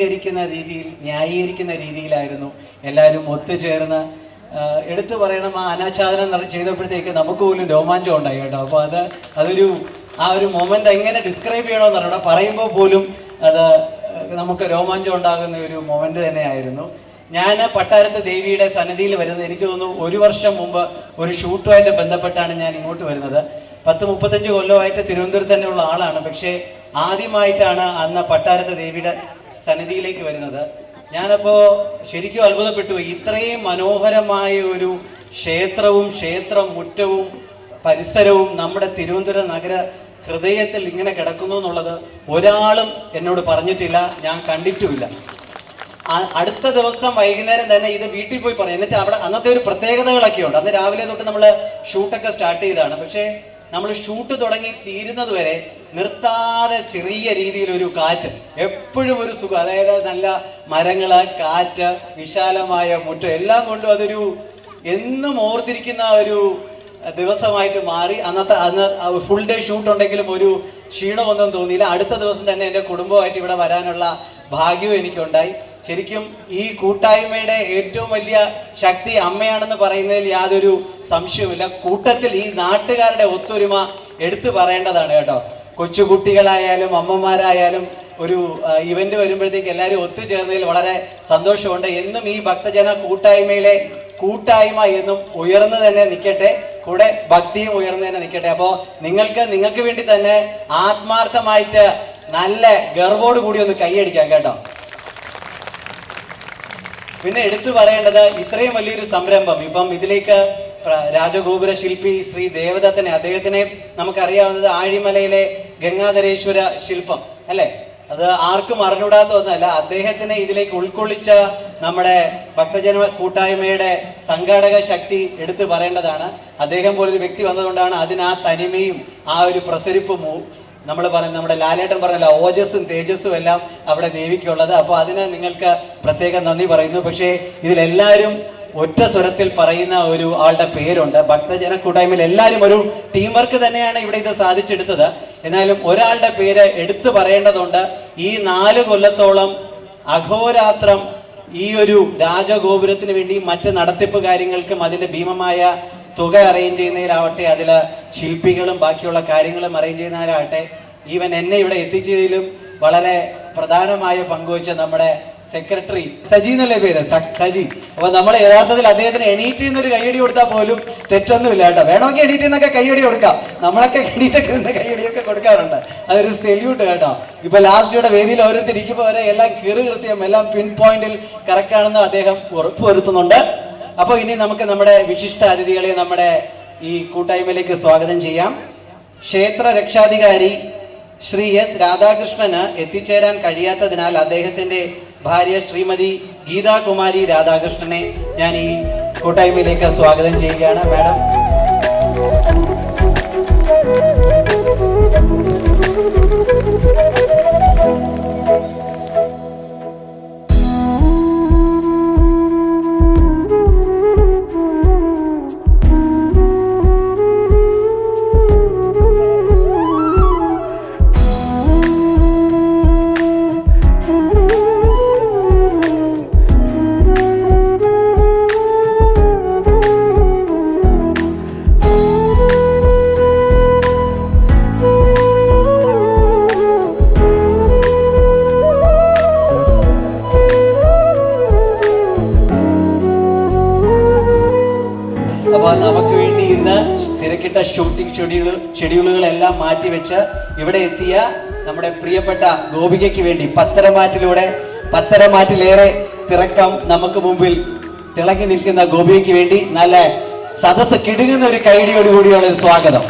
നീതീകരിക്കുന്ന രീതിയിൽ ന്യായീകരിക്കുന്ന രീതിയിലായിരുന്നു എല്ലാവരും ഒത്തുചേർന്ന്. എടുത്തു പറയണം ആ അനാച്ഛാദനം ചെയ്തപ്പോഴത്തേക്ക് നമുക്ക് പോലും രോമാഞ്ചം ഉണ്ടായി കേട്ടോ. അപ്പോൾ അത് അതൊരു ആ ഒരു മൊമെന്റ് എങ്ങനെ ഡിസ്ക്രൈബ് ചെയ്യണമെന്ന് അറിയണം. പറയുമ്പോൾ പോലും അത് നമുക്ക് രോമാഞ്ചം ഉണ്ടാകുന്ന ഒരു മൊമെന്റ് തന്നെയായിരുന്നു. ഞാൻ പട്ടാരത്ത് ദേവിയുടെ സന്നിധിയിൽ വരുന്നത് എനിക്ക് തോന്നുന്നു ഒരു വർഷം മുമ്പ് ഒരു ഷൂട്ടുമായിട്ട് ബന്ധപ്പെട്ടാണ് ഞാൻ ഇങ്ങോട്ട് വരുന്നത്. പത്ത് മുപ്പത്തഞ്ച് കൊല്ലമായിട്ട് തിരുവനന്തപുരത്ത് തന്നെയുള്ള ആളാണ്. പക്ഷേ ആദ്യമായിട്ടാണ് അന്ന് പട്ടാരത്ത് ദേവിയുടെ സന്നിധിയിലേക്ക് വരുന്നത്. ഞാനപ്പോൾ ശരിക്കും അത്ഭുതപ്പെട്ടു. ഇത്രയും മനോഹരമായ ഒരു ക്ഷേത്രവും ക്ഷേത്ര മുറ്റവും പരിസരവും നമ്മുടെ തിരുവനന്തപുരം നഗര ഹൃദയത്തിൽ ഇങ്ങനെ കിടക്കുന്നു എന്നുള്ളത് ഒരാളും എന്നോട് പറഞ്ഞിട്ടില്ല. ഞാൻ കണ്ടിട്ടുമില്ല. അടുത്ത ദിവസം വൈകുന്നേരം തന്നെ ഇത് വീട്ടിൽ പോയി പറയും. എന്നിട്ട് അവിടെ അന്നത്തെ ഒരു പ്രത്യേകതകളൊക്കെ ഉണ്ട് അന്ന് രാവിലെ തൊട്ട് നമ്മൾ ഷൂട്ടൊക്കെ സ്റ്റാർട്ട് ചെയ്തതാണ്. പക്ഷേ നമ്മൾ ഷൂട്ട് തുടങ്ങി തീരുന്നത് വരെ നിർത്താതെ ചെറിയ രീതിയിലൊരു കാറ്റ് എപ്പോഴും ഒരു സുഖം. അതായത് നല്ല മരങ്ങൾ കാറ്റ് വിശാലമായ മുറ്റം എല്ലാം കൊണ്ടും അതൊരു എന്നും ഓർത്തിരിക്കുന്ന ഒരു ദിവസമായിട്ട് മാറി. അന്നത്തെ അന്ന് ഫുൾ ഡേ ഷൂട്ട് ഉണ്ടെങ്കിലും ഒരു ക്ഷീണമൊന്നും തോന്നിയില്ല. അടുത്ത ദിവസം തന്നെ എന്റെ കുടുംബമായിട്ട് ഇവിടെ വരാനുള്ള ഭാഗ്യവും എനിക്കുണ്ടായി. ശരിക്കും ഈ കൂട്ടായ്മയുടെ ഏറ്റവും വലിയ ശക്തി അമ്മയാണെന്ന് പറയുന്നതിൽ യാതൊരു സംശയവുമില്ല. കൂട്ടത്തിൽ ഈ നാട്ടുകാരുടെ ഒത്തൊരുമ എടുത്തു പറയേണ്ടതാണ് കേട്ടോ. കൊച്ചുകുട്ടികളായാലും അമ്മമാരായാലും ഒരു ഇവന്റ് വരുമ്പോഴത്തേക്ക് എല്ലാവരും ഒത്തുചേർന്നതിൽ വളരെ സന്തോഷമുണ്ട്. എന്നും ഈ ഭക്തജന കൂട്ടായ്മയിലെ കൂട്ടായ്മ എന്നും ഉയർന്നു തന്നെ നിൽക്കട്ടെ. കൂടെ ഭക്തിയും ഉയർന്നു തന്നെ നിൽക്കട്ടെ. അപ്പോൾ നിങ്ങൾക്ക് നിങ്ങൾക്ക് വേണ്ടി തന്നെ ആത്മാർത്ഥമായിട്ട് നല്ല ഗർവോട് കൂടി ഒന്ന് കൈയടിക്കാം കേട്ടോ. പിന്നെ എടുത്തു പറയേണ്ടത് ഇത്രയും വലിയൊരു സംരംഭം. ഇപ്പം ഇതിലേക്ക് രാജഗോപുര ശില്പി ശ്രീ ദേവദത്തനെ അദ്ദേഹത്തിനെ നമുക്കറിയാവുന്നത് ആഴിമലയിലെ ഗംഗാധരേശ്വര ശില്പം അല്ലേ? അത് ആർക്കും അറിഞ്ഞൂടാത്ത ഒന്നല്ല. അദ്ദേഹത്തിനെ ഇതിലേക്ക് ഉൾക്കൊള്ളിച്ച നമ്മുടെ ഭക്തജന കൂട്ടായ്മയുടെ സംഘാടക ശക്തി എടുത്തു പറയേണ്ടതാണ്. അദ്ദേഹം പോലൊരു വ്യക്തി വന്നതുകൊണ്ടാണ് അതിന് ആ തനിമയും ആ ഒരു പ്രസരിപ്പും നമ്മൾ പറയുന്ന നമ്മുടെ ലാലേട്ടൻ പറഞ്ഞല്ലോ ഓജസ്സും തേജസ്സും എല്ലാം അവിടെ ദേവിക്കുള്ളത്. അപ്പോൾ അതിന് നിങ്ങൾക്ക് പ്രത്യേകം നന്ദി പറയുന്നു. പക്ഷേ ഇതിലെല്ലാവരും ഒറ്റ സ്വരത്തിൽ പറയുന്ന ഒരു ആളുടെ പേരുണ്ട്. ഭക്തജന കൂട്ടായ്മയിൽ എല്ലാവരും ഒരു ടീം വർക്ക് തന്നെയാണ് ഇവിടെ ഇത് സാധിച്ചെടുത്തത്. എന്നാലും ഒരാളുടെ പേര് എടുത്തു പറയേണ്ടതുണ്ട്. ഈ നാല് കൊല്ലത്തോളം അഘോരാത്രം ഈ ഒരു രാജഗോപുരത്തിന് വേണ്ടി മറ്റ് നടത്തിപ്പ് കാര്യങ്ങൾക്കും അതിന്റെ ഭീമമായ തുക അറേഞ്ച് ചെയ്യുന്നതിലാവട്ടെ അതിൽ ശില്പികളും ബാക്കിയുള്ള കാര്യങ്ങളും അറേഞ്ച് ചെയ്യുന്നതിലാവട്ടെ ഈവൻ എന്നെ ഇവിടെ എത്തിച്ചതിലും വളരെ പ്രധാനമായ പങ്കുവച്ച നമ്മുടെ സെക്രട്ടറി സജി എന്നല്ലേ പേര്? സജി. അപ്പൊ നമ്മൾ യഥാർത്ഥത്തിൽ അദ്ദേഹത്തിന് എണീറ്റ് നിന്നൊരു കൈയടി കൊടുത്താൽ പോലും തെറ്റൊന്നുമില്ല കേട്ടോ. വേണമെങ്കിൽ എണീറ്റ് നിന്നൊക്കെ കൈയടി കൊടുക്കാം. നമ്മളൊക്കെ എണീറ്റൊക്കെ നിന്ന് കൈയടിയൊക്കെ കൊടുക്കാറുണ്ട്. അതൊരു സെല്യൂട്ട് കേട്ടോ. ഇപ്പൊ ലാസ്റ്റ് ഇവിടെ വേദിയിൽ ഓരോരുത്തർ ഇരിക്കുമ്പോൾ വരെ എല്ലാം കീറ് കൃത്യം എല്ലാം പിൻ പോയിന്റിൽ കറക്റ്റ് ആണെന്ന് അദ്ദേഹം ഉറപ്പുവരുത്തുന്നുണ്ട് അപ്പോൾ ഇനി നമുക്ക് നമ്മുടെ വിശിഷ്ട അതിഥികളെ നമ്മുടെ ഈ കൂട്ടായ്മയിലേക്ക് സ്വാഗതം ചെയ്യാം. ക്ഷേത്ര രക്ഷാധികാരി ശ്രീ എസ് രാധാകൃഷ്ണന് എത്തിച്ചേരാൻ കഴിയാത്തതിനാൽ അദ്ദേഹത്തിന്റെ ഭാര്യ ശ്രീമതി ഗീതാകുമാരി രാധാകൃഷ്ണനെ ഞാൻ ഈ കൂട്ടായ്മയിലേക്ക് സ്വാഗതം ചെയ്യുകയാണ്. മാഡം ഷെഡ്യൂൾ ഷെഡ്യൂളുകളെല്ലാം മാറ്റിവെച്ച് ഇവിടെ എത്തിയ നമ്മുടെ പ്രിയപ്പെട്ട ഗോപികയ്ക്ക് വേണ്ടി പത്തരമാറ്റിലൂടെ പത്തരമാറ്റിലേറെ തിറക്കം നമുക്ക് മുമ്പിൽ തിളങ്ങി നിൽക്കുന്ന ഗോപികയ്ക്ക് വേണ്ടി നല്ല സദസ്സ് കിടുങ്ങുന്ന ഒരു കൈഡിയോടുകൂടിയുള്ള ഒരു സ്വാഗതം.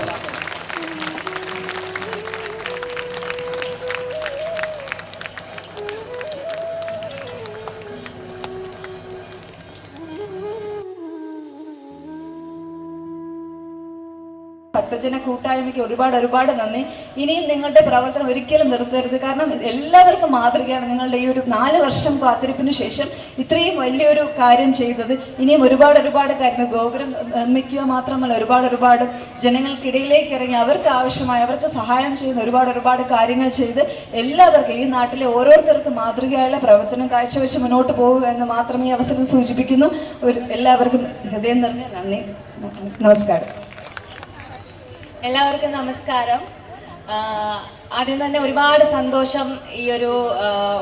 ഭക്തജന കൂട്ടായ്മയ്ക്ക് ഒരുപാട് ഒരുപാട് നന്ദി. ഇനിയും നിങ്ങളുടെ പ്രവർത്തനം ഒരിക്കലും നിർത്തരുത്. കാരണം എല്ലാവർക്കും മാതൃകയാണ് നിങ്ങളുടെ ഈ ഒരു നാല് വർഷം കാത്തിരിപ്പിന് ശേഷം ഇത്രയും വലിയൊരു കാര്യം ചെയ്തത്. ഇനിയും ഒരുപാട് ഒരുപാട് കാര്യങ്ങൾ ഗോപുരം നിർമ്മിക്കുക മാത്രമല്ല ഒരുപാട് ഒരുപാട് ജനങ്ങൾക്കിടയിലേക്ക് ഇറങ്ങി അവർക്ക് ആവശ്യമായ അവർക്ക് സഹായം ചെയ്യുന്ന ഒരുപാട് ഒരുപാട് കാര്യങ്ങൾ ചെയ്ത് എല്ലാവർക്കും ഈ നാട്ടിലെ ഓരോരുത്തർക്കും മാതൃകയായുള്ള പ്രവർത്തനം കാഴ്ചവെച്ച് മുന്നോട്ട് പോകുക എന്ന് മാത്രമേ ഈ അവസരത്തിൽ സൂചിപ്പിക്കുന്നു. ഒരു എല്ലാവർക്കും ഹൃദയം നിറഞ്ഞ നന്ദി. നമസ്കാരം. എല്ലാവർക്കും നമസ്കാരം. ആദ്യം തന്നെ ഒരുപാട് സന്തോഷം ഈ ഒരു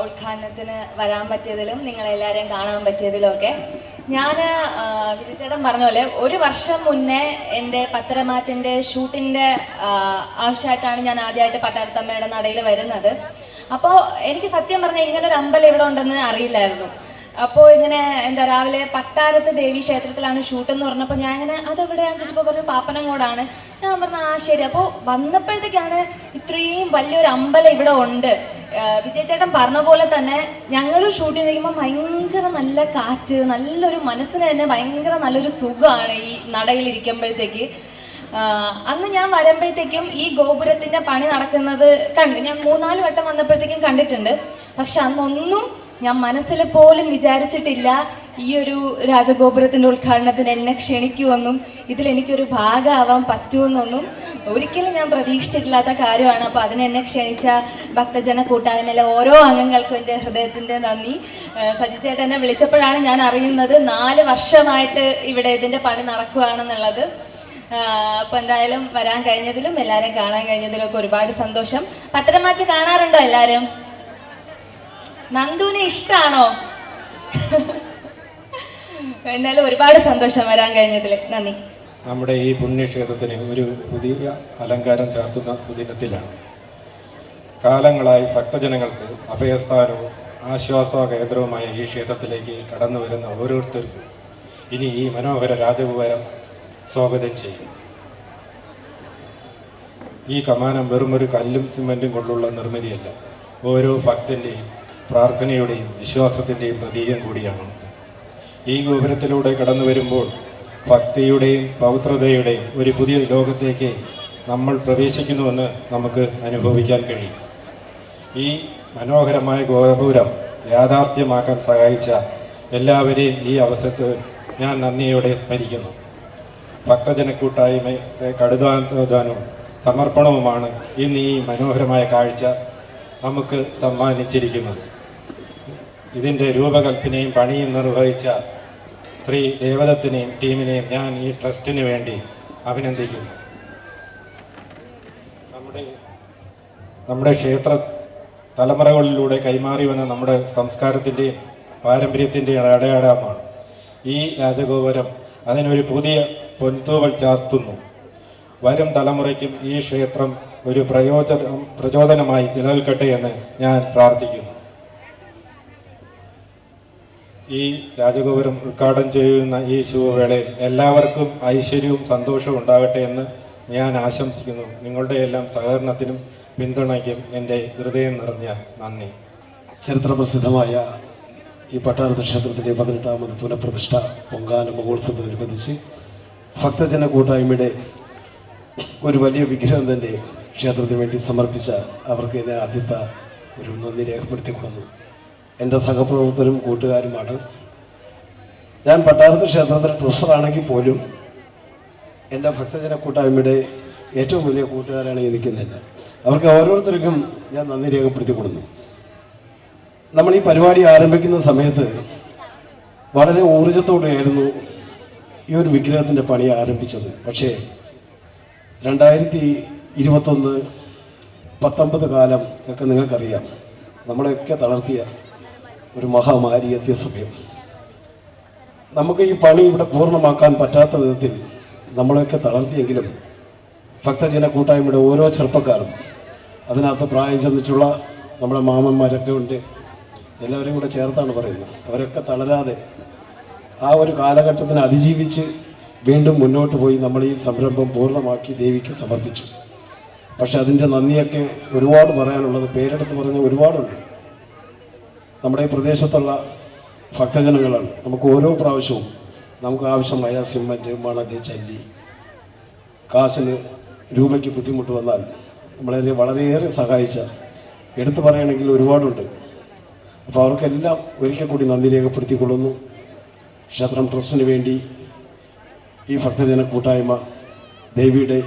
ഉദ്ഘാടനത്തിന് വരാൻ പറ്റിയതിലും നിങ്ങളെല്ലാവരെയും കാണാൻ പറ്റിയതിലും ഒക്കെ ഞാൻ വിജയചേട്ടൻ പറഞ്ഞ പോലെ ഒരു വർഷം മുന്നേ എന്റെ പത്തരമാറ്റിന്റെ ഷൂട്ടിന്റെ ആവശ്യമായിട്ടാണ് ഞാൻ ആദ്യമായിട്ട് പട്ടാരത്തമ്മയുടെ നടയിൽ വരുന്നത്. അപ്പോൾ എനിക്ക് സത്യം പറഞ്ഞാൽ ഇങ്ങനൊരു അമ്പലം ഇവിടെ ഉണ്ടെന്ന് അറിയില്ലായിരുന്നു. അപ്പോൾ ഇങ്ങനെ എന്താ രാവിലെ പട്ടാരത്ത് ദേവി ക്ഷേത്രത്തിലാണ് ഷൂട്ട് എന്ന് പറഞ്ഞപ്പോൾ ഞാൻ ഇങ്ങനെ അതെവിടെയാന്ന് ചോദിച്ചപ്പോൾ പറഞ്ഞു പാപ്പനങ്ങോടാണ്. ഞാൻ പറഞ്ഞു ആ ശരി. അപ്പോൾ വന്നപ്പോഴത്തേക്കാണ് ഇത്രയും വലിയൊരു അമ്പലം ഇവിടെ ഉണ്ട്. വിജയചേട്ടൻ വിജയ് ചേട്ടൻ പറഞ്ഞ പോലെ തന്നെ ഞങ്ങൾ ഷൂട്ടിന് ഇരിക്കുമ്പോൾ ഭയങ്കര നല്ല കാറ്റ് നല്ലൊരു മനസ്സിന് തന്നെ ഭയങ്കര നല്ലൊരു സുഖമാണ് ഈ നടയിൽ ഇരിക്കുമ്പോഴത്തേക്ക് അന്ന് ഞാൻ വരുമ്പോഴത്തേക്കും ഈ ഗോപുരത്തിന്റെ പണി നടക്കുന്നത് കണ്ടു ഞാൻ മൂന്നാൽ വട്ടം വന്നപ്പോഴത്തേക്കും കണ്ടിട്ടുണ്ട്. പക്ഷെ അന്നൊന്നും ഞാൻ മനസ്സിൽ പോലും വിചാരിച്ചിട്ടില്ല ഈ ഒരു രാജഗോപുരത്തിന്റെ ഉദ്ഘാടനത്തിന് എന്നെ ക്ഷണിക്കുമെന്നും ഇതിലെനിക്കൊരു ഭാഗമാവാൻ പറ്റുമെന്നൊന്നും ഒരിക്കലും ഞാൻ പ്രതീക്ഷിച്ചിട്ടില്ലാത്ത കാര്യമാണ്. അപ്പോൾ അതിനെന്നെ ക്ഷണിച്ച ഭക്തജന കൂട്ടായ്മയിലെ ഓരോ അംഗങ്ങൾക്കും എന്റെ ഹൃദയത്തിന്റെ നന്ദി. സജി ചേട്ടനെ വിളിച്ചപ്പോഴാണ് ഞാൻ അറിയുന്നത് നാല് വർഷമായിട്ട് ഇവിടെ ഇതിന്റെ പണി നടക്കുകയാണെന്നുള്ളത് അപ്പൊ എന്തായാലും വരാൻ കഴിഞ്ഞതിലും എല്ലാരെയും കാണാൻ കഴിഞ്ഞതിലും ഒക്കെ ഒരുപാട് സന്തോഷം. പത്രമാച്ച് കാണാറുണ്ടോ എല്ലാരും നന്ദുവിനെ ഇഷ്ടമാണോ എന്നാലും ഒരുപാട് സന്തോഷം വരാൻ കഴിഞ്ഞതിൽ നന്ദി. നമ്മുടെ ഈ പുണ്യക്ഷേത്രത്തിന് ഒരു പുതിയ അലങ്കാരം ചേർത്തുന്ന സുദിനത്തിലാണ്. കാലങ്ങളായി ഭക്തജനങ്ങൾക്ക് അഭയസ്ഥാനവും ആശ്വാസ കേന്ദ്രവുമായ ഈ ക്ഷേത്രത്തിലേക്ക് കടന്നു വരുന്ന ഓരോരുത്തർക്കും ഇനി ഈ മനോഹര രാജകുമാരം സ്വാഗതം ചെയ്യും. ഈ കമാനം വെറുമൊരു കല്ലും സിമന്റും കൊണ്ടുള്ള നിർമ്മിതിയല്ല. ഓരോ ഭക്തന്റെയും പ്രാർത്ഥനയുടെയും വിശ്വാസത്തിന്റെയും പ്രതീകം കൂടിയാണ്. ഈ ഗോപുരത്തിലൂടെ കടന്നു വരുമ്പോൾ ഭക്തിയുടെയും പവിത്രതയുടെയും ഒരു പുതിയ ലോകത്തേക്ക് നമ്മൾ പ്രവേശിക്കുന്നുവെന്ന് നമുക്ക് അനുഭവിക്കാൻ കഴിയും. ഈ മനോഹരമായ ഗോപുരം യാഥാർത്ഥ്യമാക്കാൻ സഹായിച്ച എല്ലാവരെയും ഈ അവസരത്തിൽ ഞാൻ നന്ദിയോടെ സ്മരിക്കുന്നു. ഭക്തജനക്കൂട്ടായ്മയുടെ കടുതാനും സമർപ്പണവുമാണ് ഇന്ന് ഈ മനോഹരമായ കാഴ്ച നമുക്ക് സമ്മാനിച്ചിരിക്കുന്നത്. ഇതിന്റെ രൂപകൽപ്പനയും പണിയും നിർവഹിച്ച ശ്രീ ദേവദത്തിനെയും ടീമിനെയും ഞാൻ ഈ ട്രസ്റ്റിന് വേണ്ടി അഭിനന്ദിക്കുന്നു. നമ്മുടെ നമ്മുടെ ക്ഷേത്ര തലമുറകളിലൂടെ കൈമാറി വന്ന നമ്മുടെ സംസ്കാരത്തിന്റെയും പാരമ്പര്യത്തിന്റെയും അടയാളമാണ് ഈ രാജഗോപുരം. അതിനൊരു പുതിയ പൊൻതൂവൽ ചാർത്തുന്നു. വരും തലമുറയ്ക്കും ഈ ക്ഷേത്രം ഒരു പ്രയോജനം പ്രചോദനമായി നിലനിൽക്കട്ടെ എന്ന് ഞാൻ പ്രാർത്ഥിക്കുന്നു. ഈ രാജഗോപുരം ഉദ്ഘാടനം ചെയ്യുന്ന ഈ ശുഭവേളയിൽ എല്ലാവർക്കും ഐശ്വര്യവും സന്തോഷവും ഉണ്ടാകട്ടെ എന്ന് ഞാൻ ആശംസിക്കുന്നു. നിങ്ങളുടെ എല്ലാം സഹകരണത്തിനും പിന്തുണയ്ക്കും എന്റെ ഹൃദയം നിറഞ്ഞ നന്ദി. ചരിത്രപ്രസിദ്ധമായ ഈ പട്ടാളത്ത് ക്ഷേത്രത്തിന്റെ പതിനെട്ടാമത് പുനഃപ്രതിഷ്ഠ പൊങ്കാല മഹോത്സവത്തോടനുബന്ധിച്ച് ഭക്തജന കൂട്ടായ്മയുടെ ഒരു വലിയ വിഗ്രഹം തന്നെ ക്ഷേത്രത്തിന് വേണ്ടി സമർപ്പിച്ച അവർക്ക് എന്നെ ആദ്യത്തെ ഒരു നന്ദി രേഖപ്പെടുത്തിക്കൊള്ളുന്നു. എന്റെ സഹപ്രവർത്തകരും കൂട്ടുകാരുമാണ്. ഞാൻ പട്ടാരത്ത് ക്ഷേത്രത്തിലെ ട്രഷറാണെങ്കിൽ പോലും എന്റെ ഭക്തജന കൂട്ടായ്മയുടെ ഏറ്റവും വലിയ കൂട്ടുകാരാണ് ഈ നിൽക്കുന്നില്ല അവർക്ക് ഓരോരുത്തർക്കും ഞാൻ നന്ദി രേഖപ്പെടുത്തി കൊടുക്കുന്നു നമ്മൾ ഈ പരിപാടി ആരംഭിക്കുന്ന സമയത്ത് വളരെ ഊർജത്തോടെയായിരുന്നു ഈ ഒരു വിഗ്രഹത്തിന്റെ പണി ആരംഭിച്ചത്. പക്ഷേ രണ്ടായിരത്തി ഇരുപത്തൊന്ന് പത്തൊമ്പത് കാലം ഒക്കെ നിങ്ങൾക്കറിയാം. നമ്മളെയൊക്കെ തളർത്തിയ ഒരു മഹാമാരി എത്തിയ സമയം. നമുക്ക് ഈ പണി ഇവിടെ പൂർണമാക്കാൻ പറ്റാത്ത വിധത്തിൽ നമ്മളെയൊക്കെ തളർത്തിയെങ്കിലും ഭക്തജന കൂട്ടായ്മയുടെ ഓരോ ചെറുപ്പക്കാരും അതിനകത്ത് പ്രായം ചെന്നിട്ടുള്ള നമ്മുടെ മാമന്മാരൊക്കെ ഉണ്ട്. എല്ലാവരെയും കൂടെ ചേർത്താണ് പറയുന്നത്. അവരൊക്കെ തളരാതെ ആ ഒരു കാലഘട്ടത്തിനെ അതിജീവിച്ച് വീണ്ടും മുന്നോട്ട് പോയി നമ്മൾ ഈ സംരംഭം പൂർണമാക്കി ദേവിക്ക് സമർപ്പിച്ചു. പക്ഷെ അതിന്റെ നന്ദിയൊക്കെ ഒരുപാട് പറയാനുള്ളത് പേരെടുത്ത് പറഞ്ഞ ഒരുപാടുണ്ട്. നമ്മുടെ ഈ പ്രദേശത്തുള്ള ഭക്തജനങ്ങളാണ്. നമുക്ക് ഓരോ പ്രാവശ്യവും നമുക്ക് ആവശ്യമായ സിമന്റ് മണൽ ചല്ലി കാശിന് രൂപയ്ക്ക് ബുദ്ധിമുട്ട് വന്നാൽ നമ്മളെ വളരെയേറെ സഹായിച്ച എടുത്തു പറയുകയാണെങ്കിൽ ഒരുപാടുണ്ട്. അപ്പോൾ അവർക്കെല്ലാം ഒരിക്കൽ കൂടി നന്ദി രേഖപ്പെടുത്തിക്കൊള്ളുന്നു. ക്ഷേത്രം ട്രസ്റ്റിന് വേണ്ടി ഈ ഭക്തജന കൂട്ടായ്മ ദേവിയുടെ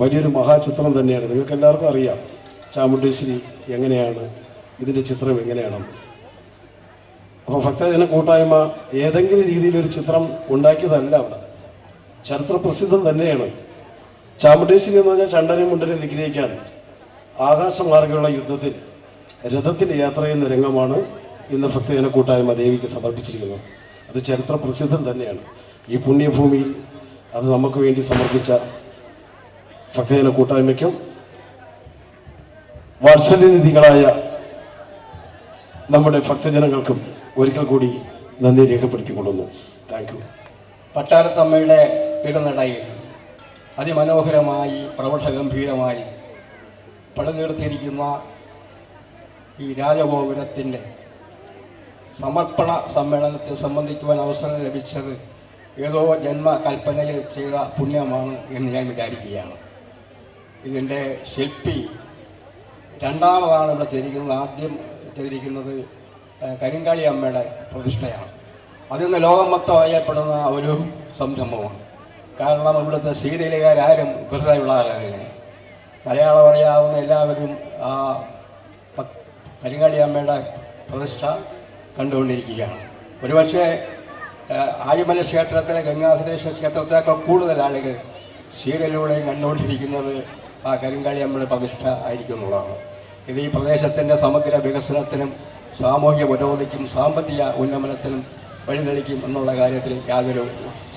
വലിയൊരു മഹാചിത്രം തന്നെയാണ്. നിങ്ങൾക്ക് എല്ലാവർക്കും അറിയാം ചാമുണ്ടേശ്വരി എങ്ങനെയാണ് ഇതിന്റെ ചിത്രം എങ്ങനെയാണ്. അപ്പോൾ ഭക്തജന കൂട്ടായ്മ ഏതെങ്കിലും രീതിയിൽ ഒരു ചിത്രം ഉണ്ടാക്കിയതല്ല അവിടെ. ചരിത്രപ്രസിദ്ധം തന്നെയാണ്. ചാമുണ്ടേശ്വരി എന്ന് പറഞ്ഞാൽ ചണ്ടനെ മുണ്ടനെ നിഗ്രഹിക്കാൻ ആകാശമാർഗമുള്ള യുദ്ധത്തിൽ രഥത്തിന്റെ യാത്ര ചെയ്യുന്ന രംഗമാണ് ഇന്ന് ഭക്തജന കൂട്ടായ്മ ദേവിക്ക് സമർപ്പിച്ചിരിക്കുന്നത്. അത് ചരിത്ര പ്രസിദ്ധം തന്നെയാണ്. ഈ പുണ്യഭൂമിയിൽ അത് നമുക്ക് വേണ്ടി സമർപ്പിച്ച ഭക്തജന കൂട്ടായ്മയ്ക്കും വാത്സല്യനിധികളായ നമ്മുടെ ഭക്തജനങ്ങൾക്കും ഒരിക്കൽ കൂടി നന്ദി രേഖപ്പെടുത്തിക്കൊള്ളുന്നു. താങ്ക് യു പട്ടാരത്തമ്മയുടെ തിരുനടയിൽ അതിമനോഹരമായി പ്രൗഢഗംഭീരമായി പടുതീർത്തിരിക്കുന്ന ഈ രാജഗോപുരത്തിന്റെ സമർപ്പണ സമ്മേളനത്തെ സംബന്ധിക്കുവാൻ അവസരം ലഭിച്ചത് ഏതോ ജന്മകൽപ്പനയിൽ ചെയ്ത പുണ്യമാണ് എന്ന് ഞാൻ വിചാരിക്കുകയാണ്. ഇതിന്റെ ശില്പി രണ്ടാമതാണ് ഇവിടെ ചെയ്തിരിക്കുന്നത് ആദ്യം ചെയ്തിരിക്കുന്നത് കരിങ്കാളി അമ്മയുടെ പ്രതിഷ്ഠയാണ്. അതിന്ന് ലോകം മൊത്തം അറിയപ്പെടുന്ന ഒരു സംരംഭമാണ്. കാരണം ഇവിടുത്തെ സീരിയലുകാരും വെറുതെയുള്ള ആളല്ലേ മലയാളം അറിയാവുന്ന എല്ലാവരും ആ കരിങ്കാളി അമ്മയുടെ പ്രതിഷ്ഠ കണ്ടുകൊണ്ടിരിക്കുകയാണ്. ഒരുപക്ഷെ ആഴിമല ക്ഷേത്രത്തിലെ ഗംഗാധരേശ്വര ക്ഷേത്രത്തേക്കാൾ കൂടുതൽ ആളുകൾ സീരിയലിലൂടെയും കണ്ടുകൊണ്ടിരിക്കുന്നത് ആ കരിങ്കാളി അമ്മയുടെ പ്രതിഷ്ഠ ആയിരിക്കുന്നുള്ളതാണ് ഇത് ഈ പ്രദേശത്തിന്റെ സമഗ്ര വികസനത്തിനും സാമൂഹിക പുരോഗതിക്കും സാമ്പത്തിക ഉന്നമനത്തിനും വഴിതെളിക്കും എന്നുള്ള കാര്യത്തിൽ യാതൊരു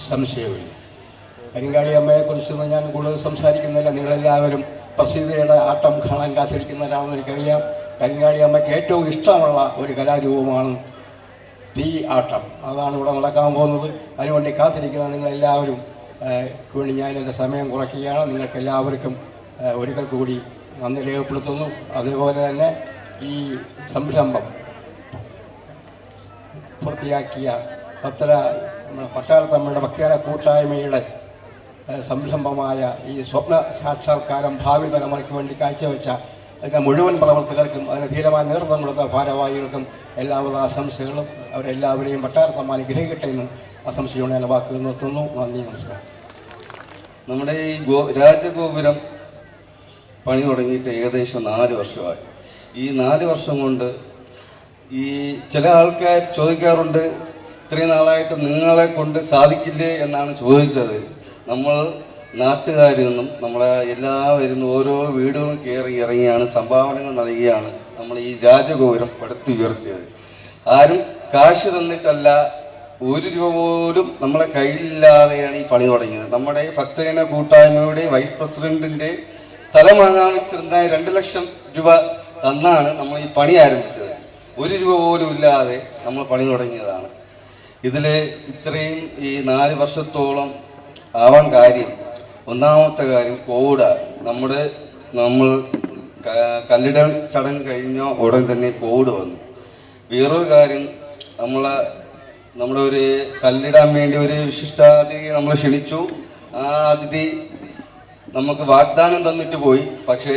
സംശയവുമില്ല. കരിങ്കാളി അമ്മയെക്കുറിച്ചൊന്നും ഞാൻ കൂടുതൽ സംസാരിക്കുന്നില്ല. നിങ്ങളെല്ലാവരും പ്രസിദ്ധയുടെ ആട്ടം കാണാൻ കാത്തിരിക്കുന്നവരാണെന്ന് എനിക്കറിയാം. കരിങ്കാളി അമ്മയ്ക്ക് ഏറ്റവും ഇഷ്ടമുള്ള ഒരു കലാരൂപമാണ് തീ ആട്ടം. അതാണ് ഇവിടെ നടക്കാൻ പോകുന്നത്. അതിനുവേണ്ടി കാത്തിരിക്കുന്ന നിങ്ങളെല്ലാവരും വേണ്ടി ഞാൻ എന്റെ സമയം കുറയ്ക്കുകയാണ്. നിങ്ങൾക്ക് എല്ലാവർക്കും ഒരിക്കൽ കൂടി നന്ദി രേഖപ്പെടുത്തുന്നു. അതുപോലെ തന്നെ ഈ സംരംഭം പൂർത്തിയാക്കിയ പത്ര നമ്മുടെ പട്ടാളത്തമ്മയുടെ ഭക്തര കൂട്ടായ്മയുടെ സംരംഭമായ ഈ സ്വപ്ന സാക്ഷാത്കാരം ഭാവി തലമുറയ്ക്ക് വേണ്ടി കാഴ്ചവെച്ച അതിന്റെ മുഴുവൻ പ്രവർത്തകർക്കും അതിന് ധീരമായ നേതൃത്വം കൊടുത്ത ഭാരവാഹികൾക്കും എല്ലാവിധ ആശംസകളും അവരെല്ലാവരെയും പട്ടാളത്തമ്മ അനുഗ്രഹിക്കട്ടെ എന്ന് ആശംസയോടെ ഞാൻ വാക്കുകൾ നിർത്തുന്നു. നന്ദി നമസ്കാരം. നമ്മുടെ ഈ ഗോ രാജഗോപുരം പണി തുടങ്ങിയിട്ട് ഏകദേശം നാല് വർഷമായി. ഈ നാല് വർഷം കൊണ്ട് ഈ ചില ആൾക്കാർ ചോദിക്കാറുണ്ട് ഇത്രയും നാളായിട്ട് നിങ്ങളെ കൊണ്ട് സാധിക്കില്ലേ? എന്നാണ് ചോദിച്ചത്. നമ്മൾ നാട്ടുകാരിൽ നിന്നും നമ്മളെ എല്ലാവരും ഓരോ വീടുകളും കയറി ഇറങ്ങിയാണ് സംഭാവനകൾ നൽകിയാണ് നമ്മൾ ഈ രാജഗോപുരം പടുത്തുയർത്തിയത്. ആരും കാശ് തന്നിട്ടല്ല ഒരു രൂപ പോലും നമ്മളെ കയ്യിലില്ലാതെയാണ് ഈ പണി തുടങ്ങിയത്. നമ്മുടെ ഭക്തജന കൂട്ടായ്മയുടെ വൈസ് പ്രസിഡന്റിന്റെ സ്ഥലം വാങ്ങാൻ വെച്ചിരുന്ന രണ്ട് ലക്ഷം രൂപ തന്നാണ് നമ്മൾ ഈ പണി ആരംഭിച്ചത്. ഒരു രൂപ പോലും ഇല്ലാതെ നമ്മൾ പണി തുടങ്ങിയതാണ്. ഇതിൽ ഇത്രയും ഈ നാല് വർഷത്തോളം ആവാൻ കാര്യം ഒന്നാമത്തെ കാര്യം കോവിഡാണ് നമ്മുടെ നമ്മൾ കല്ലിടൽ ചടങ്ങ് കഴിഞ്ഞ ഉടൻ തന്നെ കോവിഡ് വന്നു. വേറൊരു കാര്യം നമ്മൾ നമ്മുടെ ഒരു കല്ലിടാൻ വേണ്ടി ഒരു വിശിഷ്ടാതിഥി നമ്മൾ ക്ഷണിച്ചു. ആ അതിഥി നമുക്ക് വാഗ്ദാനം തന്നിട്ട് പോയി. പക്ഷേ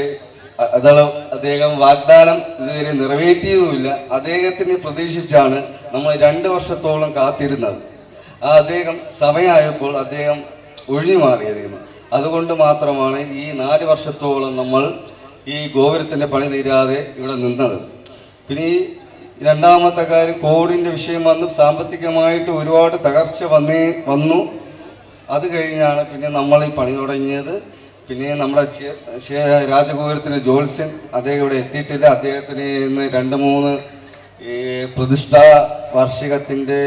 അത് അദ്ദേഹം വാഗ്ദാനം ഇതുവരെ നിറവേറ്റിയതുമില്ല. അദ്ദേഹത്തിനെ പ്രതീക്ഷിച്ചാണ് നമ്മൾ രണ്ട് വർഷത്തോളം കാത്തിരുന്നത്. ആ അദ്ദേഹം സമയമായപ്പോൾ അദ്ദേഹം ഒഴിഞ്ഞു മാറിയതിന് അതുകൊണ്ട് മാത്രമാണ് ഈ നാല് വർഷത്തോളം നമ്മൾ ഈ ഗോപുരത്തിന്റെ പണി തീരാതെ ഇവിടെ നിന്നത്. പിന്നെ ഈ രണ്ടാമത്തെ കാര്യം കോവിഡിന്റെ വിഷയം വന്ന്. സാമ്പത്തികമായിട്ട് ഒരുപാട് തകർച്ച വന്നേ വന്നു. അത് കഴിഞ്ഞാണ് പിന്നെ നമ്മൾ ഈ പണി തുടങ്ങിയത്. പിന്നെ നമ്മുടെ രാജഗോപുരത്തിലെ ജോത്സ്യൻ അദ്ദേഹം ഇവിടെ എത്തിയിട്ടില്ല. അദ്ദേഹത്തിന് ഇന്ന് രണ്ട് മൂന്ന് ഈ പ്രതിഷ്ഠാ വാർഷികത്തിന്റെ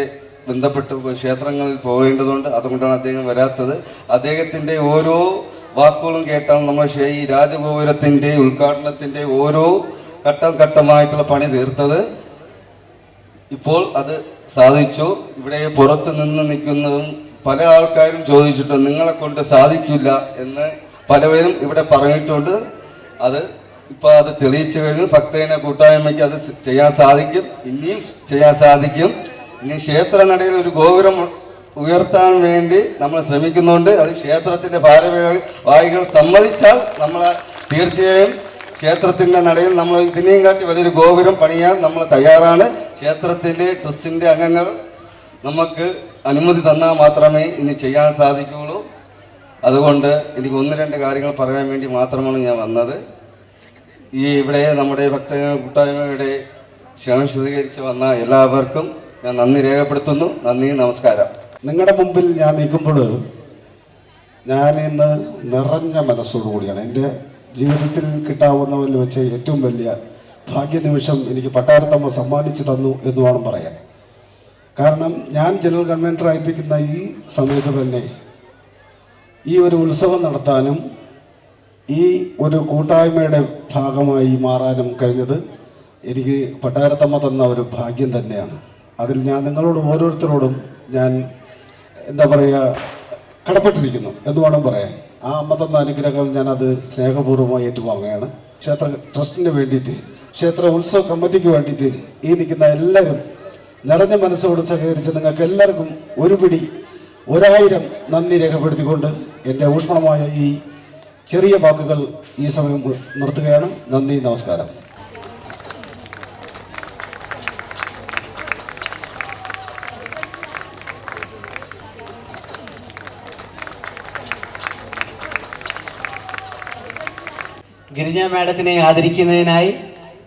ബന്ധപ്പെട്ട് ക്ഷേത്രങ്ങളിൽ പോകേണ്ടതുണ്ട്. അതുകൊണ്ടാണ് അദ്ദേഹം വരാത്തത്. അദ്ദേഹത്തിന്റെ ഓരോ വാക്കുകളും കേട്ടാൽ നമ്മൾ ഈ രാജഗോപുരത്തിന്റെ ഉദ്ഘാടനത്തിന്റെ ഓരോ ഘട്ടം ഘട്ടമായിട്ടുള്ള പണി തീർത്തത്. ഇപ്പോൾ അത് സാധിച്ചു. ഇവിടെ പുറത്ത് നിന്ന് നിൽക്കുന്നതും പല ആൾക്കാരും ചോദിച്ചിട്ടുണ്ട് നിങ്ങളെ കൊണ്ട് സാധിക്കില്ല എന്ന് പലവരും ഇവിടെ പറഞ്ഞിട്ടുണ്ട്. അത് ഇപ്പോൾ അത് തെളിയിച്ചു കഴിഞ്ഞു. ഭക്തജന കൂട്ടായ്മയ്ക്ക് അത് ചെയ്യാൻ സാധിക്കും. ഇനിയും ചെയ്യാൻ സാധിക്കും. ഇനി ക്ഷേത്ര നടയിൽ ഒരു ഗോപുരം ഉയർത്താൻ വേണ്ടി നമ്മൾ ശ്രമിക്കുന്നുണ്ട്. അത് ക്ഷേത്രത്തിന്റെ ഭാരവാഹികൾ സമ്മതിച്ചാൽ നമ്മൾ തീർച്ചയായും ക്ഷേത്രത്തിന്റെ നടയിൽ നമ്മൾ ഇതിനെയും കാട്ടി വലിയൊരു ഗോപുരം പണിയാൻ നമ്മൾ തയ്യാറാണ്. ക്ഷേത്രത്തിലെ ട്രസ്റ്റിന്റെ അംഗങ്ങൾ നമുക്ക് അനുമതി തന്നാൽ മാത്രമേ ഇനി ചെയ്യാൻ സാധിക്കുകയുള്ളൂ. അതുകൊണ്ട് എനിക്ക് ഒന്ന് രണ്ട് കാര്യങ്ങൾ പറയാൻ വേണ്ടി മാത്രമാണ് ഞാൻ വന്നത്. ഈ ഇവിടെ നമ്മുടെ ഭക്തജന കൂട്ടായ്മയുടെ ക്ഷണം സ്വീകരിച്ച് വന്ന എല്ലാവർക്കും ഞാൻ നന്ദി രേഖപ്പെടുത്തുന്നു. നന്ദി നമസ്കാരം. നിങ്ങളുടെ മുമ്പിൽ ഞാൻ നിൽക്കുമ്പോൾ ഞാൻ ഇന്ന് നിറഞ്ഞ മനസ്സോടുകൂടിയാണ് എന്റെ ജീവിതത്തിൽ കിട്ടാവുന്നതിൽ വെച്ച് ഏറ്റവും വലിയ ഭാഗ്യനിമിഷം എനിക്ക് പട്ടാരത്തമ്മ സമ്മാനിച്ചു തന്നു എന്ന് വേണം പറയാൻ. കാരണം ഞാൻ ജനറൽ കൺവെന്റർ ആയിരിക്കുന്ന ഈ സമയത്ത് തന്നെ ഈ ഒരു ഉത്സവം നടത്താനും ഈ ഒരു കൂട്ടായ്മയുടെ ഭാഗമായി മാറാനും കഴിഞ്ഞത് എനിക്ക് പട്ടാരത്തമ്മ തന്ന ഒരു ഭാഗ്യം തന്നെയാണ്. അതിൽ ഞാൻ നിങ്ങളോട് ഓരോരുത്തരോടും ഞാൻ എന്താ പറയുക കടപ്പെട്ടിരിക്കുന്നു എന്ന് വേണം പറയാൻ. ആ അമ്മ തന്ന അനുഗ്രഹം ഞാനത് സ്നേഹപൂർവമായി ഏറ്റുവാങ്ങുകയാണ്. ക്ഷേത്ര ട്രസ്റ്റിന് വേണ്ടിയിട്ട് ക്ഷേത്ര ഉത്സവ കമ്മിറ്റിക്ക് വേണ്ടിയിട്ട് ഈ നിൽക്കുന്ന എല്ലാവരും നിറഞ്ഞ മനസ്സോട് സഹകരിച്ച് നിങ്ങൾക്ക് എല്ലാവർക്കും ഒരു പിടി ഒരായിരം നന്ദി രേഖപ്പെടുത്തിക്കൊണ്ട് എന്റെ ഊഷ്മളമായ ഈ ചെറിയ വാക്കുകൾ ഈ സമയം നിർത്തുകയാണ്. നന്ദി നമസ്കാരം. ഗിരിജ മാഡത്തിനെ ആദരിക്കുന്നതിനായി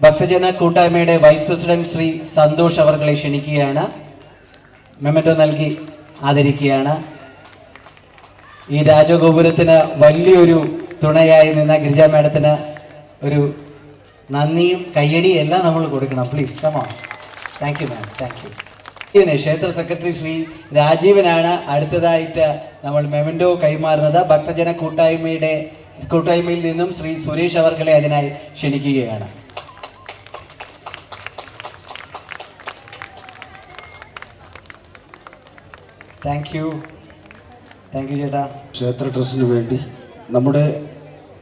ഭക്തജന കൂട്ടായ്മയുടെ വൈസ് പ്രസിഡന്റ് ശ്രീ സന്തോഷ് അവർകളെ ക്ഷണിക്കുകയാണ്. മെമ്മറ്റോ നൽകി ആദരിക്കുകയാണ്. ഈ രാജഗോപുരത്തിന് വലിയൊരു തുണയായി നിന്ന ഗിരിജ മാഡത്തിന് ഒരു നന്ദിയും കയ്യടിയും എല്ലാം നമ്മൾ കൊടുക്കണം. Please come on thank you ma'am thank you ക്ഷേത്ര സെക്രട്ടറി ശ്രീ രാജീവനാണ് അടുത്തതായിട്ട് നമ്മൾ മെമൻഡോ കൈമാറുന്നത്. ഭക്തജന കൂട്ടായ്മയുടെ കൂട്ടായ്മയിൽ നിന്നും ശ്രീ സുരേഷ് അവർക്കളെ അതിനായി ക്ഷണിക്കുകയാണ്. താങ്ക് യു താങ്ക് യു ചേട്ടാ. ക്ഷേത്ര ട്രസ്റ്റിന് വേണ്ടി നമ്മുടെ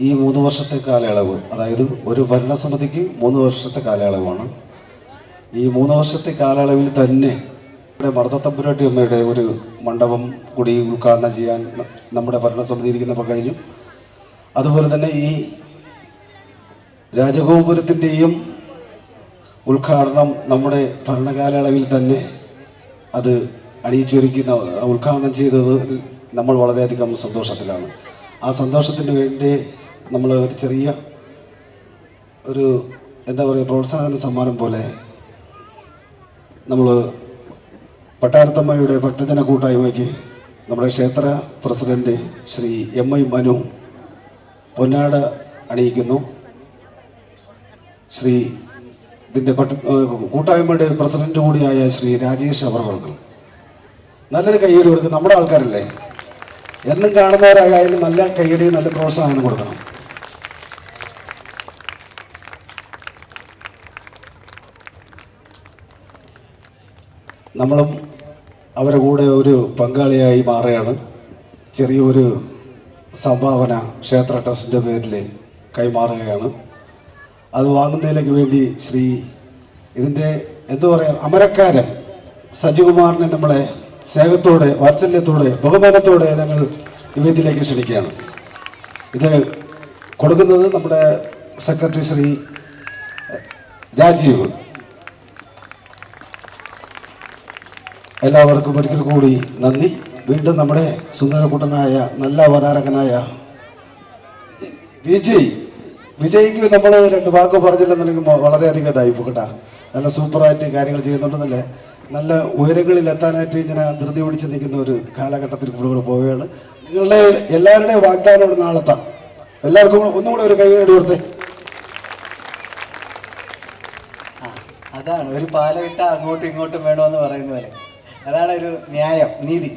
ഈ മൂന്ന് വർഷത്തെ കാലയളവ് അതായത് ഒരു ഭരണസമിതിക്ക് മൂന്ന് വർഷത്തെ കാലയളവാണ്. ഈ മൂന്ന് വർഷത്തെ കാലയളവിൽ തന്നെ നമ്മുടെ മർദ്ദത്തമ്പുരാട്ടി അമ്മയുടെ ഒരു മണ്ഡപം കൂടി ഉദ്ഘാടനം ചെയ്യാൻ നമ്മുടെ ഭരണസമിതി ഇരിക്കുന്നപ്പോൾ കഴിഞ്ഞു. അതുപോലെ തന്നെ ഈ രാജഗോപുരത്തിന്റെയും ഉദ്ഘാടനം നമ്മുടെ ഭരണകാലയളവിൽ തന്നെ അത് അണിയിച്ചൊരുക്കുന്ന ഉദ്ഘാടനം ചെയ്തത് നമ്മൾ വളരെയധികം സന്തോഷത്തിലാണ്. ആ സന്തോഷത്തിന് വേണ്ടി നമ്മൾ ഒരു ചെറിയ ഒരു എന്താ പറയുക പ്രോത്സാഹന സമ്മാനം പോലെ നമ്മൾ പട്ടാരത്തമ്മയുടെ ഭക്തജന കൂട്ടായ്മയ്ക്ക് നമ്മുടെ ക്ഷേത്ര president Shri M I Manu പൊന്നാട് അണിയിക്കുന്നു. ശ്രീ ഇതിന്റെ പട്ട കൂട്ടായ്മയുടെ പ്രസിഡന്റ് കൂടിയായ ശ്രീ രാജേഷ് അവർക്ക് നല്ലൊരു കൈയടി കൊടുക്കും നമ്മുടെ ആൾക്കാരല്ലേ? എന്നും കാണുന്നവരായാലും നല്ല കൈയടി നല്ല പ്രോത്സാഹനം കൊടുക്കണം. നമ്മളും അവരുടെ കൂടെ ഒരു പങ്കാളിയായി മാറുകയാണ്. ചെറിയൊരു സംഭാവന ക്ഷേത്ര ട്രസ്റ്റിന്റെ പേരിൽ കൈമാറുകയാണ്. അത് വാങ്ങുന്നതിലേക്ക് വേണ്ടി ശ്രീ ഇതിന്റെ എന്തു പറയുക അമരക്കാരൻ സജികുമാറിനെ നമ്മളെ സ്നേഹത്തോടെ വാത്സല്യത്തോടെ ബഹുമാനത്തോടെ ഞങ്ങൾ വേദിയിലേക്ക് ക്ഷണിക്കുകയാണ്. ഇത് കൊടുക്കുന്നത് നമ്മുടെ സെക്രട്ടറി ശ്രീ രാജീവ്. എല്ലാവർക്കും ഒരിക്കൽ കൂടി നന്ദി. വീണ്ടും നമ്മുടെ സുന്ദരകൂട്ടനായ നല്ല അവതാരകനായ വിജയ്. വിജയ്ക്ക് നമ്മൾ രണ്ട് വാക്ക് പറഞ്ഞില്ലെന്നുണ്ടെങ്കിൽ വളരെയധികം ഇതായി പോകട്ടെ. നല്ല സൂപ്പറായിട്ട് കാര്യങ്ങൾ ചെയ്യുന്നുണ്ടെന്നല്ലേ? നല്ല ഉയരങ്ങളിൽ എത്താനായിട്ട് ഇങ്ങനെ ധൃതി പിടിച്ച് നിൽക്കുന്ന ഒരു കാലഘട്ടത്തിൽ കൂടെ പോവുകയാണ്. നിങ്ങളുടെ എല്ലാവരുടെയും വാഗ്ദാനം നാളെത്താം എല്ലാവർക്കും ഒന്നും കൂടെ ഒരു കൈയടി കൊടുത്തേ. അതാണ്. ഒരു പാലവിട്ട അങ്ങോട്ടും ഇങ്ങോട്ടും വേണമെന്ന് പറയുന്ന പോലെ. അതാണ് ഒരു ന്യായം നീതി.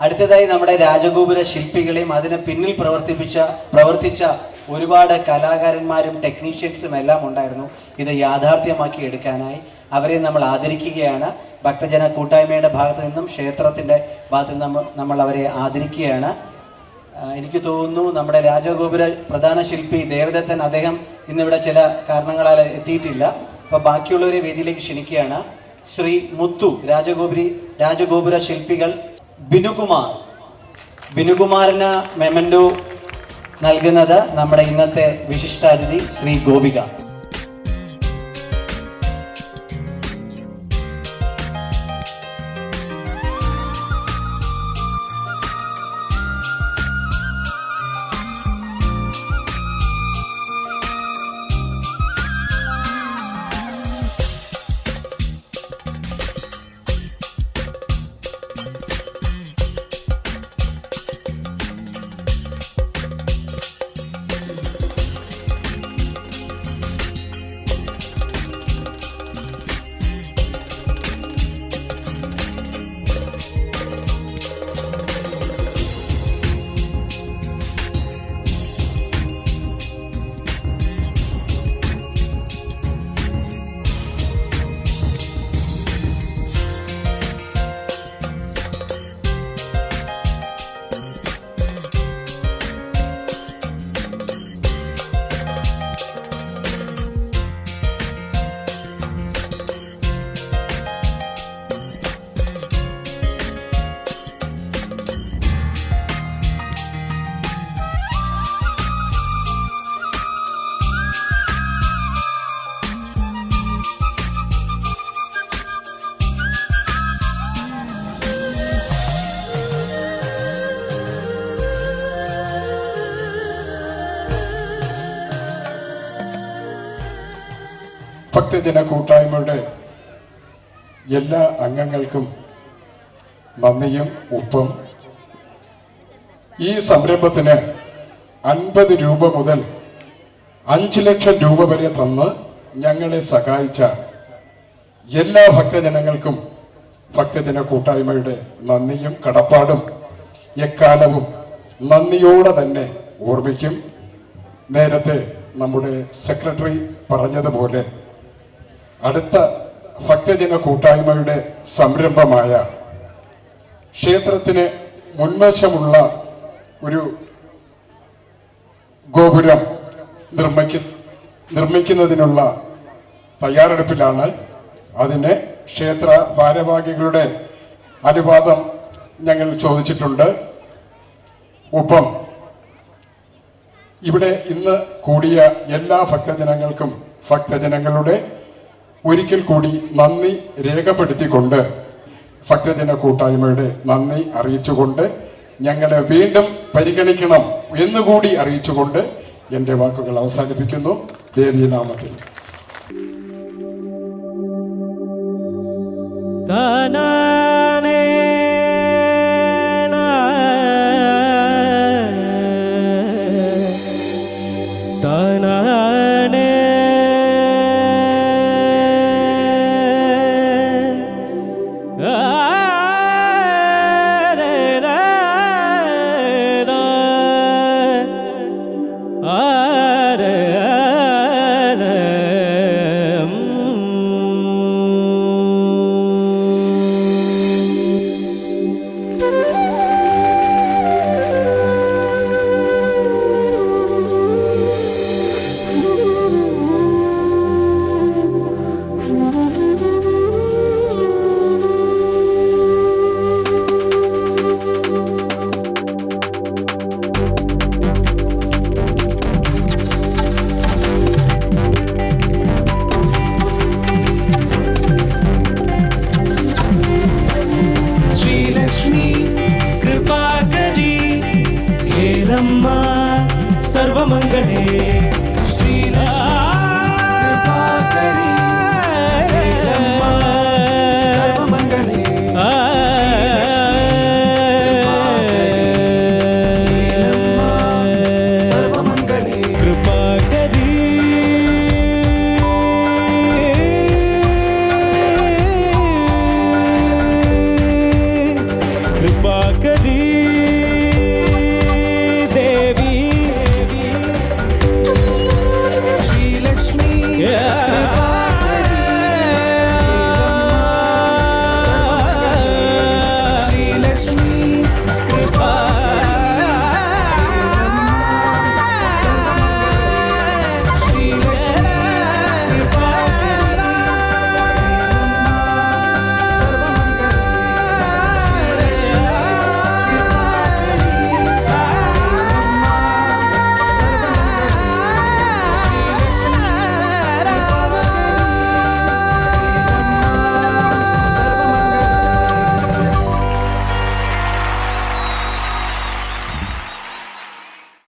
അടുത്തതായി നമ്മുടെ രാജഗോപുര ശില്പികളെയും അതിനെ പിന്നിൽ പ്രവർത്തിപ്പിച്ച പ്രവർത്തിച്ച ഒരുപാട് കലാകാരന്മാരും ടെക്നീഷ്യൻസും എല്ലാം ഉണ്ടായിരുന്നു. ഇത് യാഥാർത്ഥ്യമാക്കി എടുക്കാനായി. അവരെ നമ്മൾ ആദരിക്കുകയാണ്. ഭക്തജന കൂട്ടായ്മയുടെ ഭാഗത്തു നിന്നും ക്ഷേത്രത്തിന്റെ ഭാഗത്തു നിന്നും നമ്മൾ- അവരെ ആദരിക്കുകയാണ്. എനിക്ക് തോന്നുന്നു നമ്മുടെ രാജഗോപുര പ്രധാന ശില്പി ദേവദത്തൻ അദ്ദേഹം ഇന്നിവിടെ ചില കാരണങ്ങളാൽ എത്തിയിട്ടില്ല. അപ്പോൾ ബാക്കിയുള്ളവരെ വേദിയിലേക്ക് ക്ഷണിക്കുകയാണ്. ശ്രീ മുത്തു രാജഗോപുരി രാജഗോപുര ശില്പികൾ ബിനുകുമാർ. ബിനുകുമാറിന് മെമൻഡോ നൽകുന്നത് നമ്മുടെ ഇന്നത്തെ വിശിഷ്ടാതിഥി ശ്രീ ഗോപിക. ഭക്തജന കൂട്ടായ്മയുടെ എല്ലാ അംഗങ്ങൾക്കും നന്ദിയും ഉപ്പും. ഈ സംരംഭത്തിന് അൻപത് രൂപ മുതൽ അഞ്ച് ലക്ഷം രൂപ വരെ തന്ന് ഞങ്ങളെ സഹായിച്ച എല്ലാ ഭക്തജനങ്ങൾക്കും ഭക്തജന കൂട്ടായ്മയുടെ നന്ദിയും കടപ്പാടും എക്കാലവും നന്ദിയോടെ തന്നെ ഓർമ്മിക്കും. നേരത്തെ നമ്മുടെ സെക്രട്ടറി പറഞ്ഞതുപോലെ അടുത്ത ഭക്തജന കൂട്ടായ്മയുടെ സംരംഭമായ ക്ഷേത്രത്തിന് മുൻവശമുള്ള ഒരു ഗോപുരം നിർമ്മിക്ക നിർമ്മിക്കുന്നതിനുള്ള തയ്യാറെടുപ്പിലാണ് അതിന് ക്ഷേത്ര ഭാരവാഹികളുടെ അനുവാദം ഞങ്ങൾ ചോദിച്ചിട്ടുണ്ട്. ഒപ്പം ഇവിടെ ഇന്ന് കൂടിയ എല്ലാ ഭക്തജനങ്ങൾക്കും ഭക്തജനങ്ങളുടെ ഒരിക്കൽ കൂടി നന്ദി രേഖപ്പെടുത്തിക്കൊണ്ട് ഭക്തജന കൂട്ടായ്മയുടെ നന്ദി അറിയിച്ചുകൊണ്ട് ഞങ്ങളെ വീണ്ടും പരിഗണിക്കണം എന്നുകൂടി അറിയിച്ചുകൊണ്ട് എന്റെ വാക്കുകൾ അവസാനിപ്പിക്കുന്നു. ദേവീനാമത്തിൽ നാമത്തിൽ. करी